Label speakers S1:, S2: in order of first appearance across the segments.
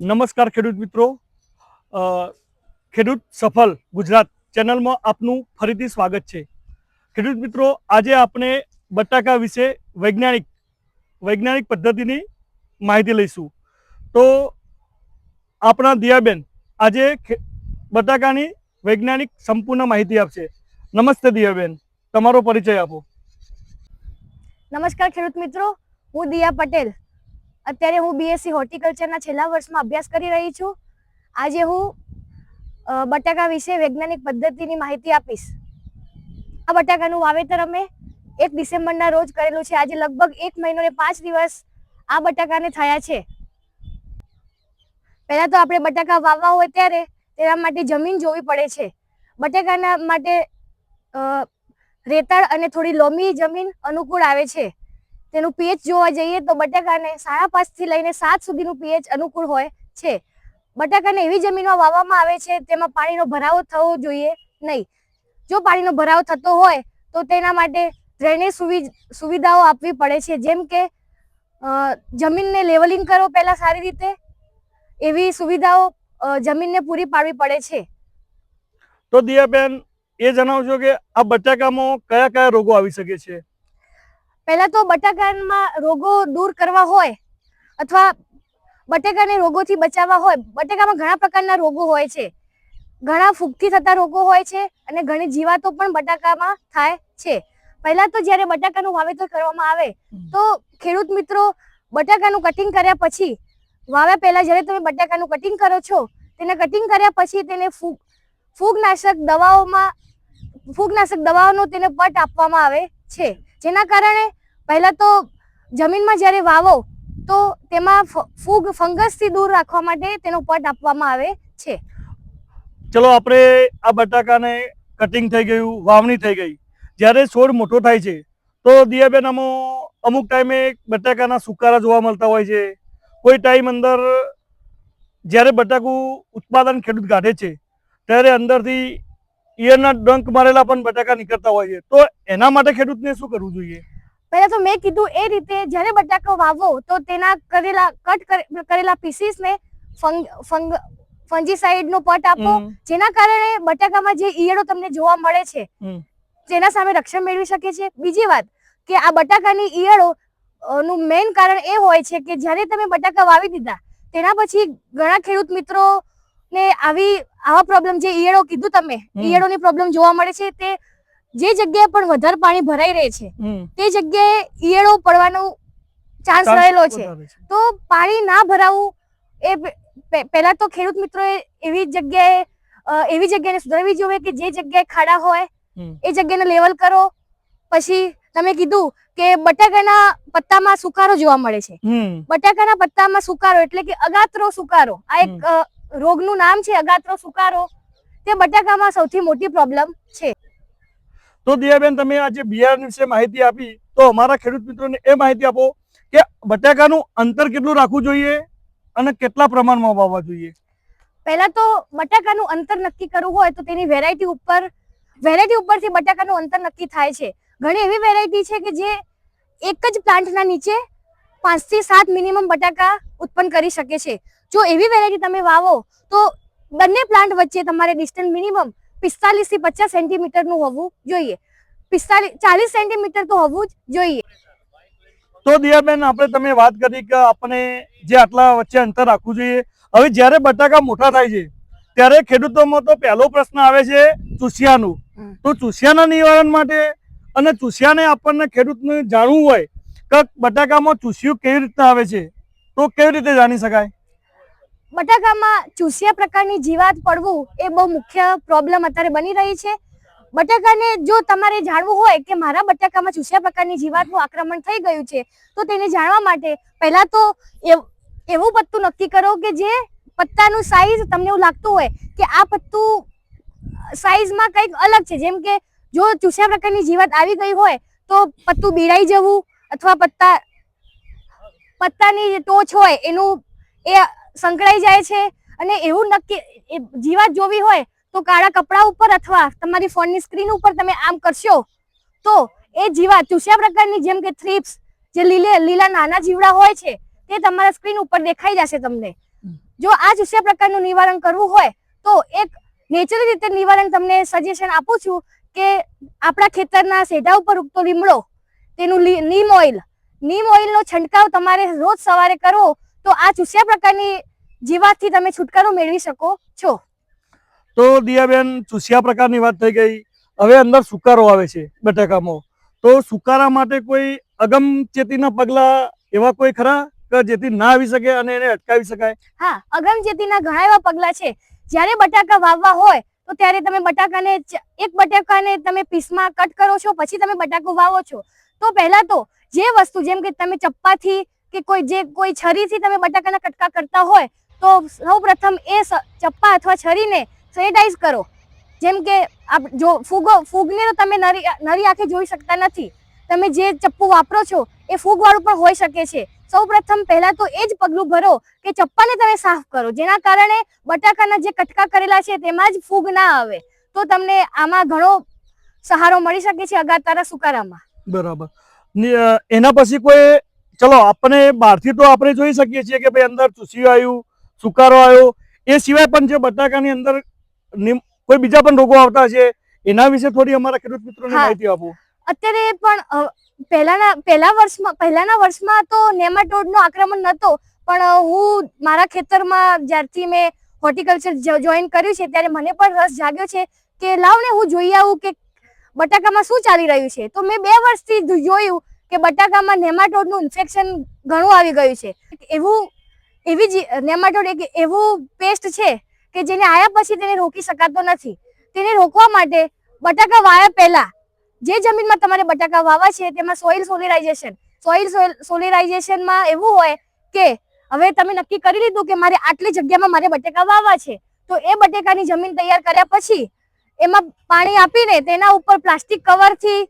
S1: નમસ્કાર ખેડૂત મિત્રો. ખેડૂત સફળ ગુજરાત ચેનલમાં આપનું ફરીથી સ્વાગત છે. ખેડૂત મિત્રો, આજે આપણે બટાકા વિશે વૈજ્ઞાનિક વૈજ્ઞાનિક પદ્ધતિની માહિતી લઈશું. તો આપણા દિયાબેન આજે બટાકાની વૈજ્ઞાનિક સંપૂર્ણ માહિતી આપશે. નમસ્તે દિયાબેન, તમારો પરિચય આપો.
S2: નમસ્કાર ખેડૂત મિત્રો, હું દિયા પટેલ. અત્યારે હું બીએસસી હોર્ટિકલ્ચરના છેલ્લા વર્ષમાં અભ્યાસ કરી રહી છું. આજે હું બટાકા વિશે વૈજ્ઞાનિક પદ્ધતિની માહિતી આપીશ. આ બટાકાનું વાવેતર અમે એક ડિસેમ્બરના રોજ કરેલું છે. આજે લગભગ એક મહિનો ને પાંચ દિવસ આ બટાકાને થયા છે. પહેલાં તો આપણે બટાકા વાવવા હોય ત્યારે તેના માટે જમીન જોવી પડે છે. બટાકાના માટે રેતાળ અને થોડી લોમી જમીન અનુકૂળ આવે છે. તેનું પીએચ જોવા જઈએ તો બટાકાને સાડા પાંચથી લઈને સાત સુધીનું પીએચ અનુકૂળ હોય છે. બટાકાને એવી જમીનમાં વાવવામાં આવે છે, તેમાં પાણીનો ભરાવો થવો જોઈએ નહીં. જો પાણીનો ભરાવ થતો હોય, તો તેના માટે ડ્રેનેજ સુવિ, સુવિધાઓ આપવી પડે છે. જેમ કે જમીનને લેવલિંગ કરો પહેલાં સારી રીતે. એવી સુવિધાઓ જમીનને પૂરી પાડવી પડે છે.
S1: તો દિયાબેન, એ જણાવજો કે આ બટાકામાં કયા કયા રોગો આવી શકે છે?
S2: પહેલા તો બટાકામાં રોગો દૂર કરવા હોય અથવા બટાકાને રોગોથી બચાવવા હોય. બટાકામાં ઘણા પ્રકારના રોગો હોય છે. ઘણા ફૂગથી થતા રોગો હોય છે અને ઘણી જીવાતો પણ બટાકામાં થાય છે. પહેલા તો જ્યારે બટાકાનું વાવેતર કરવામાં આવે તો ખેડૂત મિત્રો બટાકાનું કટિંગ કર્યા પછી વાવ્યા પહેલા જ્યારે તમે બટાકાનું કટિંગ કરો છો તેને કટિંગ કર્યા પછી તેને ફૂગ ફૂગનાશક દવાઓમાં ફૂગનાશક દવાઓનો તેને પટ આપવામાં આવે છે. જેના કારણે પહેલા તો જમીનમાં જ્યારે વાવો, તો તેમાં ફૂગ, ફંગસથી દૂર રાખવા માટે તેનો પટ આપવામાં આવે છે.
S1: ચલો, આપણે આ બટાકાને કટિંગ થઈ ગયું, વાવણી થઈ ગઈ. જ્યારે છોડ મોટો થાય છે, તો દિયાબેન અમો અમુક ટાઈમે બટાકાના સુકારા જોવા મળતા હોય છે. કોઈ ટાઈમ અંદર જ્યારે બટાકું ઉત્પાદન ખેડૂત કાઢે છે, ત્યારે અંદરથી ઈયળના ડંક મારેલા પણ બટાકા નીકળતા હોય છે. તો એના માટે ખેડૂતને શું કરવું જોઈએ?
S2: પહેલા તો મેં કીધું એ રીતે જ્યારે બટાકા વાવો તો તેના કરેલા કટ કરેલા પીસીસને ફંગ ફંગ ફંજીસાઇડનો પટ આપો જેના કારણે બટાકામાં જે ઈયળો તમને જોવા મળે છે. તેના સામે રક્ષણ મેળવી શકે છે. બીજી વાત કે આ બટાકાની ઈયળો નું મેઇન કારણ એ હોય છે કે જ્યારે તમે બટાકા વાવી દીધા તેના પછી ઘણા ખેડૂત મિત્રો ને આવી આવા પ્રોબ્લેમ જે ઈયળો કીધું તમે. ઈયળોની પ્રોબ્લેમ જોવા મળે છે તે જે જગ્યાએ પણ વધારે પાણી ભરાઈ રહે છે તે જગ્યાએ ઈયળો પડવાનો ચાન્સ રહેલો છે. તો પાણી ના ભરાવું એ પહેલા તો ખેડૂત મિત્રોએ એવી જગ્યાએ એવી જગ્યાને સુધારવી જોઈએ કે જે જગ્યાએ ખાડા હોય. એ જગ્યાને લેવલ કરો. પછી તમે કીધું કે બટાકાના પત્તામાં સુકારો જોવા મળે છે. બટાકાના પત્તામાં સુકારો એટલે કે અગાત્રો સુકારો. આ એક રોગનું નામ છે અગાત્રો સુકારો. તે બટાકામાં સૌથી મોટી પ્રોબ્લેમ છે.
S1: તો દિયાબેન તમે આજે બિયારણ વિશે માહિતી આપી. તો અમારા ખેડૂત મિત્રોને એ માહિતી આપો કે બટાકાનું અંતર કેટલું રાખવું જોઈએ અને કેટલા પ્રમાણમાં વાવવા જોઈએ?
S2: પહેલા તો બટાકાનું અંતર નક્કી કરવું હોય તો તેની વેરાયટી ઉપર વેરાયટી ઉપરથી બટાકાનું અંતર નક્કી થાય છે. ઘણી એવી વેરાયટી છે કે જે એક જ પ્લાન્ટના નીચે પાંચથી સાત મિનિમમ બટાકા ઉત્પન્ન કરી શકે છે. જો એવી વેરાયટી તમે વાવો તો બંને પ્લાન્ટ વચ્ચે તમારે ડિસ્ટન્સ મિનિમમ પિસ્તાલીસથી પચાસ સેન્ટીમીટરનું હોવું જોઈએ. પિસ્તાલીસ ચાલીસ સેન્ટીમીટર તો હોવું જ જોઈએ.
S1: તો દિયાબેન આપણે તમે વાત કરી કે આપણે જે આટલા વચ્ચે અંતર રાખવું જોઈએ. હવે જ્યારે બટાકા મોટા થાય છે ત્યારે ખેડૂતોમાં તો પહેલો પ્રશ્ન આવે છે ચૂસિયાનું. તો ચૂસિયાના નિવારણ માટે અને ચૂસિયાને આપણને ખેડૂતને જાણવું હોય કે બટાકામાં ચૂસિયું કેવી રીતના આવે છે તો કેવી રીતે જાણી શકાય?
S2: બટાકામાં ચૂસિયા પ્રકારની જીવાત પડવું એ બહુ મુખ્ય પ્રોબ્લેમ અત્યારે બની રહી છે. બટાકાને જો તમારે જાણવું હોય કે મારા બટાકામાં ચૂસિયા પ્રકારની જીવાતનું આક્રમણ થઈ ગયું છે, તો તેને જાણવા માટે પહેલા તો એવ- પત્તું નક્કી કરો કે જે પત્તાનું સાઈઝ તમને એવું લાગતું હોય કે આ પત્તું સાઈઝમાં કંઈક અલગ છે. જેમ કે જો ચૂસિયા પ્રકારની જીવાત આવી ગઈ હોય તો પત્તું બીડાઈ જવું અથવા પત્તા, પત્તાની ટોચ હોય એનું એ સંકળાઈ જાય છે અને એવું નક્કી એ જીવાત જોવી હોય તો કાળા કપડા ઉપર અથવા તમારી ફોનની સ્ક્રીન ઉપર તમે આમ કરશો તો એ જીવાત ચૂસ્યા પ્રકારની જેમ કે થ્રીપ્સ જે લીલે લીલા નાના જીવડા હોય છે તે તમારા સ્ક્રીન ઉપર દેખાઈ જશે તમને. જો આ ચૂસ્યા પ્રકારનું નિવારણ કરવું હોય તો એક નેચરલ રીતે નિવારણ તમને સજેશન આપું છું કે આપણા ખેતરના સેઢા ઉપર ઉગતો લીમડો તેનું નીમ ઓઇલ નીમ ઓઇલનો છંટકાવ તમારે રોજ સવારે કરવો તો આ ચૂસ્યા પ્રકારની જીવાતથી તમે છુટકારો મેળવી શકો છો.
S1: તો દિયાબેન ચૂસિયા પ્રકારની વાત થઈ ગઈ. હવે અંદર સુકારો આવે છે બટાકામાં. તો સુકારા માટે કોઈ અગમચેતીના પગલા એવા કોઈ ખરા? કે જેથી ના આવી શકે અને એને અટકાવી શકાય?
S2: હા અગમચેતીના ઘણા એવા પગલાં છે. જ્યારે બટાકા વાવવા હોય તો ત્યારે તમે બટાકાને એક બટાકાને તમે પીસમાં કટ કરો છો પછી તમે બટાકો વાવો છો. તો પહેલા તો જે વસ્તુ જેમ કે તમે ચપ્પાથી કે કોઈ જે કોઈ છરીથી તમે બટાકાના કટકા કરતા હોય, તો સૌ પ્રથમ એ ચપ્પા અથવા છરીને સેનિટાઈઝ કરો. જેમ કે આપ જો ફૂગો, ફૂગને તો તમે નરી નરી આંખે જોઈ શકતા નથી. તમે જે ચપ્પુ વાપરો છો, એ ફૂગવાળું પણ હોઈ શકે છે. સૌપ્રથમ પહેલા તો એ જ પગલું ભરો કે ચપ્પાને તમે સાફ કરો, જેના કારણે બટાકાના જે કટકા કરેલા છે, તેમાં જ ફૂગ ના આવે. તો તમને આમાં ઘણો સહારો મળી શકે છે અગાતારા સુકારામાં.
S1: બરાબર. એના પછી કોઈ ચલો આપણે બહારથી તો આપણે જોઈ શકીએ છીએ કે ભાઈ અંદર ચૂસ્યું આવ્યું સુકારો આવ્યો. એ સિવાય પણ જે બટાકાની અંદર કોઈ બીજા પણ રોગો આવતા છે એના વિશે થોડી અમારા ખેડૂત મિત્રોને માહિતી આપો.
S2: અત્યારે પણ પહેલાના પહેલા વર્ષમાં પહેલાના વર્ષમાં તો નેમાટોડનો આક્રમણ નહોતો પણ હું મારા ખેતરમાં જ્યારથી મેં હોર્ટિકલ્ચર જોઈન કર્યું છે ત્યારે મને પણ રસ જાગ્યો છે કે લાવ ને હું જોઈ આવું કે બટાકામાં શું ચાલી રહ્યું છે. તો મેં બે વર્ષથી જોયું કે બટાકામાં નેમાટોડનું ઇન્ફેક્શન ઘણું આવી ગયું છે. એવું, એવી જ, નેમાટોડ એક એવું પેસ્ટ છે કે જેને આયા પછી તેને રોકી શકાતો નથી. તેને રોકવા માટે બટાકા વાયા પહેલા, જે જમીનમાં તમારે બટાકા વાવા છે તેમાં સોઇલ સોલિરાઇઝેશન સોઇલ સોલિરાઇઝેશનમાં એવું હોય કે હવે તમે નક્કી કરી લીધું કે મારે આટલી જગ્યામાં મારે બટાકા વાવવા છે, તો એ બટેકાની જમીન તૈયાર કર્યા પછી એમાં પાણી આપીને તેના ઉપર પ્લાસ્ટિક કવરથી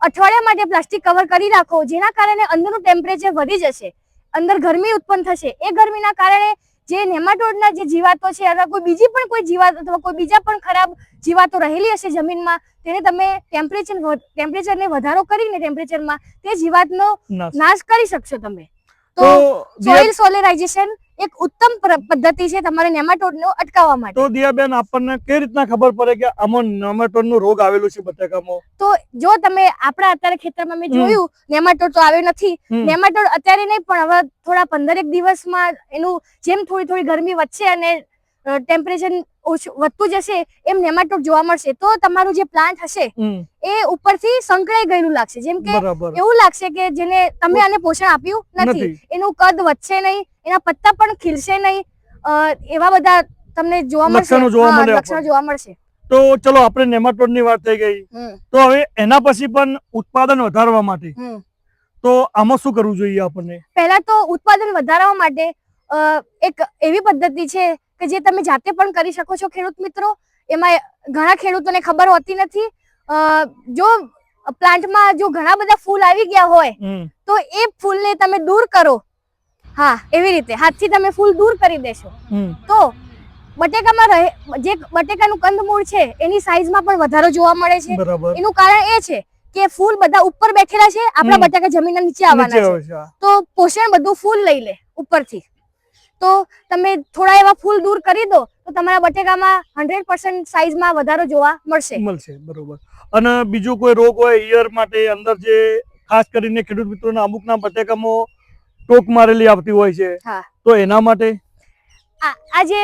S2: અઠવાડિયા માટે પ્લાસ્ટિક કવર કરી રાખો જેના કારણે અંદરનું ટેમ્પરેચર વધી જશે અંદર ગરમી ઉત્પન્ન થશે. એ ગરમીના કારણે જે નેમાટોડના જે જીવાતો છે અથવા કોઈ બીજી પણ કોઈ જીવાત અથવા કોઈ બીજા પણ ખરાબ જીવાતો રહેલી હશે જમીનમાં તેને તમે ટેમ્પરેચર ટેમ્પરેચરને વધારો કરીને ટેમ્પરેચરમાં તે જીવાતનો નાશ. કરી શકશો તમે.
S1: તો
S2: સોઇલ સોલેરાઇઝેશન એક ઉત્તમ પદ્ધતિ છે તમારે નેમાટોડનો અટકાવવા માટે.
S1: તો દિયાબેન આપણને કઈ રીતના ખબર પડે કે આમાં નો રોગ આવેલો છે બટાકામાં?
S2: તો જો તમે આપણા અત્યારે ખેતરમાં મેં જોયું નેમાટોડ તો આવ્યો નથી. નેમાટોડ અત્યારે નહીં પણ હવે થોડા પંદરેક દિવસમાં એનું જેમ થોડી થોડી ગરમી વધશે અને ટેમ્પરેચર વધતું જશે એમ નેમાટોડ જોવા મળશે. તો તમારું જે પ્લાન્ટ હશે એ ઉપરથી સંકળાઈ ગયેલું લાગશે. જેમ કે એવું લાગશે કે જેને તમે આને પોષણ આપ્યું નથી. એનું કદ વધશે નહીં એના પત્તા પણ ખીલશે નહીં. એવા બધા તમને જોવા મળશે.
S1: લક્ષણો જોવા
S2: મળશે.
S1: તો ચલો આપણે નેમાટોડની વાત થઈ ગઈ. તો હવે એના પછી પણ ઉત્પાદન વધારવા માટે. તો આમાં શું કરવું જોઈએ આપણને?
S2: પહેલા તો ઉત્પાદન વધારવા માટે એક એવી પદ્ધતિ છે કે જે તમે જાતે પણ કરી શકો છો ખેડૂત મિત્રો એમાં ઘણા ખેડૂતોને ખબર હોતી નથી. જો પ્લાન્ટમાં જો ઘણા બધા ફૂલ આવી ગયા હોય તો એ ફૂલને તમે દૂર કરો. હા એવી રીતે. હાથથી તમે ફૂલ દૂર કરી દેશો. તો બટેકામાં રહે જે બટેકાનું કંદમૂળ છે એની સાઈઝમાં પણ વધારો જોવા મળે છે. એનું કારણ એ છે કે ફૂલ બધા ઉપર બેઠેલા છે આપણા. બટાકા જમીનના નીચે આવવાના છે. તો પોષણ બધું ફૂલ લઈ લે ઉપરથી. તો તમે થોડા એવા ફૂલ દૂર કરી દો તો તમારા બટેકામાં હંડ્રેડ પર્સન્ટ સાઈઝમાં વધારો જોવા મળશે.
S1: મળશે બરોબર. અને બીજું કોઈ રોગ હોય ઈયર માટે અંદર જે ખાસ કરીને ખેડૂત મિત્રોના અમુકના બટેકામાં ટોક મારેલી આવતી હોય છે તો એના માટે?
S2: આ જે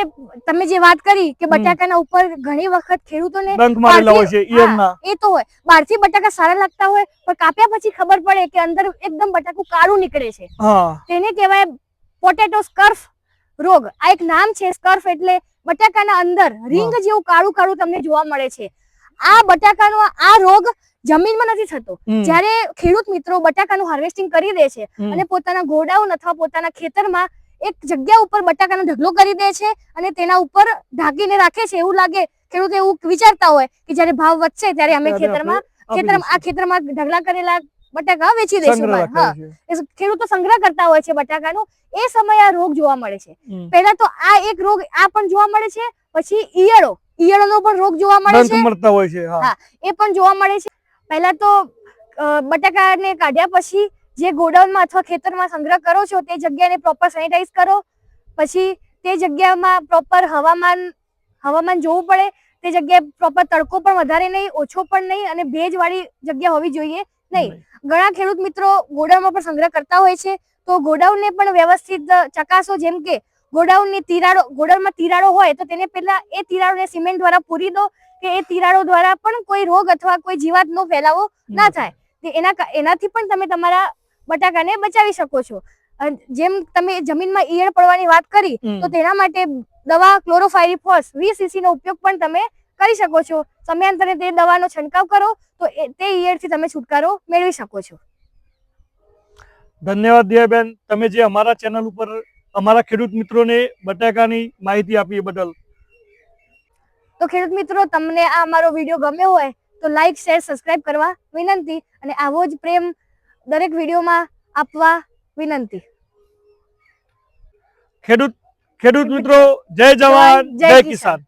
S2: તમે જે વાત કરી કે બટાકાના ઉપર ઘણી વખત ખેડૂતોને
S1: ડંખ મારેલા હોય છે ઈયરના.
S2: એ તો હોય. બહારથી બટાકા સારા લાગતા હોય પણ કાપ્યા પછી ખબર પડે કે અંદર એકદમ બટાકું કાળું નીકળે છે.
S1: હા.
S2: તેને કહેવાય પોટેટો સ્કર્ફ રોગ. આ એક નામ છે સ્કર્ફ એટલે બટાકાના અંદર રીંગ જેવું કાળું કાળું તમને જોવા મળે છે. આ બટાકાનો આ રોગ જમીનમાં નથી થતો. જ્યારે ખેડૂત મિત્રો બટાકાનું હાર્વેસ્ટિંગ કરી દે છે અને પોતાના ગોડાઉન અથવા પોતાના ખેતરમાં એક જગ્યા ઉપર બટાકાનો ઢગલો કરી દે છે અને તેના ઉપર ઢાંકીને રાખે છે એવું લાગે ખેડૂત એવું વિચારતા હોય કે જ્યારે ભાવ વધશે ત્યારે અમે ખેતરમાં ખેતરમાં આ ખેતરમાં ઢગલા કરેલા બટાકા વેચી દઈશું ખેડૂતો સંગ્રહ કરતા હોય છે બટાકાનો. એ સમયે આ રોગ જોવા મળે છે. પહેલા તો આ એક રોગ આ પણ જોવા મળે છે પછી ઈયળો. ઈયળોનો પણ રોગ જોવા મળે છે.
S1: મળતા હોય છે હા.
S2: એ પણ જોવા મળે છે. પહેલા તો બટાકાને કાઢ્યા પછી જે ગોડાઉનમાં અથવા ખેતરમાં સંગ્રહ કરો છો તે જગ્યાને પ્રોપર સેનિટાઈઝ કરો. પછી તે જગ્યામાં પ્રોપર હવામાન હવામાન જોવું પડે. તે જગ્યાએ પ્રોપર તડકો પણ વધારે નહીં ઓછો પણ નહીં અને ભેજવાળી જગ્યા હોવી જોઈએ નહીં. ઘણા ખેડૂત મિત્રો ગોડાઉનમાં પણ સંગ્રહ કરતા હોય છે. તો ગોડાઉનને પણ વ્યવસ્થિત ચકાસો જેમ કે ગોડાઉનની તિરાડો ગોડાઉનમાં તિરાડો હોય તો તેને પહેલા એ તિરાડોને સિમેન્ટ દ્વારા પૂરી દો કે એ તિરાડો દ્વારા પણ કોઈ રોગ અથવા કોઈ જીવાતનો ફેલાવો ના થાય. તે એના એનાથી પણ તમે તમારા બટાકાને બચાવી શકો છો. જેમ તમે જમીનમાં ઈયળ પડવાની વાત કરી તો તેના માટે દવા ક્લોરોફાયરીફોસ વીસ સીસી નો ઉપયોગ પણ તમે કરી શકો છો. સમયાંતરે તે દવાનો છંટકાવ કરો તો તે ઈયળથી તમે છુટકારો મેળવી શકો છો.
S1: ધન્યવાદ દિયાબેન. તમે જે અમારા ચેનલ ઉપર અમારા ખેડૂત મિત્રોને બટાકાની માહિતી આપી બદલ.
S2: તો ખેડૂત મિત્રો તમને આ અમારો વીડિયો ગમ્યો હોય તો લાઈક શેર સબસ્ક્રાઇબ કરવા વિનંતી અને આવો જ પ્રેમ દરેક વિડીયોમાં આપવા વિનંતી.
S1: ખેડૂત ખેડૂત મિત્રો જય જવાન
S2: જય.
S1: કિસાન.